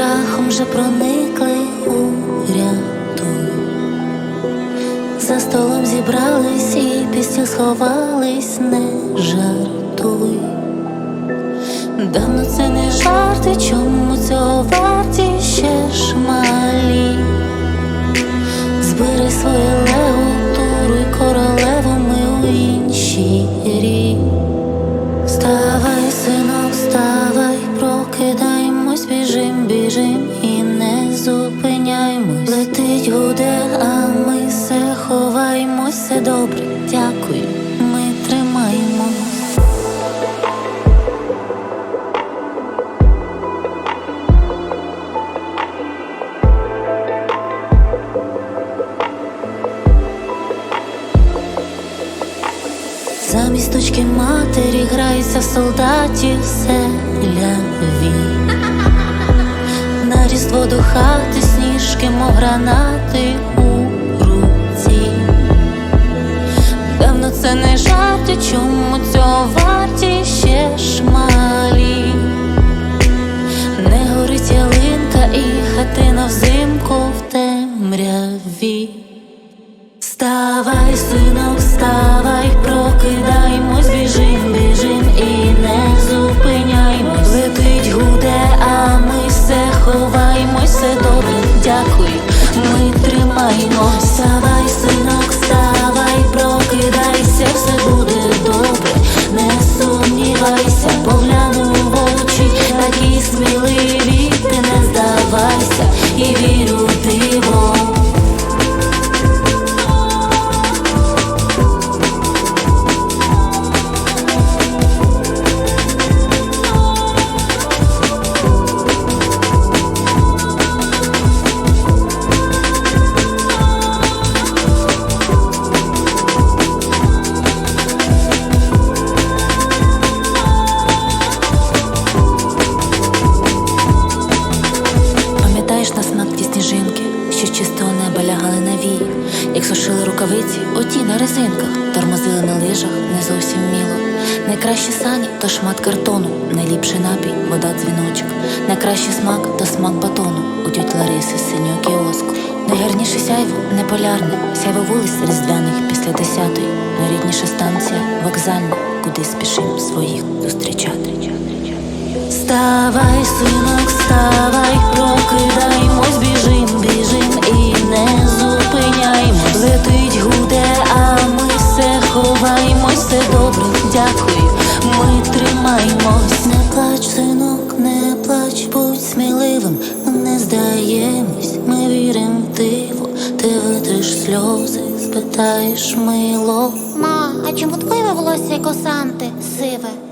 страхом вже проникли у рятуй. За столом зібрались і після сховались, не жартуй. Давно це не жарти, чому цього варті ще ж малі. Збери своє лео, туруй королеву, ми у іншій рі. Біжим, і не зупиняємось. Летить гуде, а ми все ховаємось, все добре, дякую, ми тримаємось. Замість точки матері грається в солдатів селяві. Різдво до хати сніжки, мов гранати у руці. Певно, це не жарти, чому цього варті ще ж малі. Не горить ялинка і хатина взимку в темряві. Вставай, синок, вставай, дякую, ми тримаємось. Лягали на вії, як сушили рукавиці, оті на резинках, тормозили на лижах не зовсім міло. Найкращі сані то шмат картону, найліпший напій, вода дзвіночок. Найкращий смак то смак батону у тьоть Лариси з синього кіоску. Найгарніше сяйво не полярне, сяйво вулиць різдвяних після десятої. Найрідніша станція вокзальна, куди спішим своїх зустрічати. Вставай, синок, вставай, дякую, ми тримаємось. Не плач, синок, не плач, будь сміливим, ми не здаємось, ми віримо в диво, ти витриш сльози, спитаєш мило. Ма, а чому твоє волосся як осанти сиве?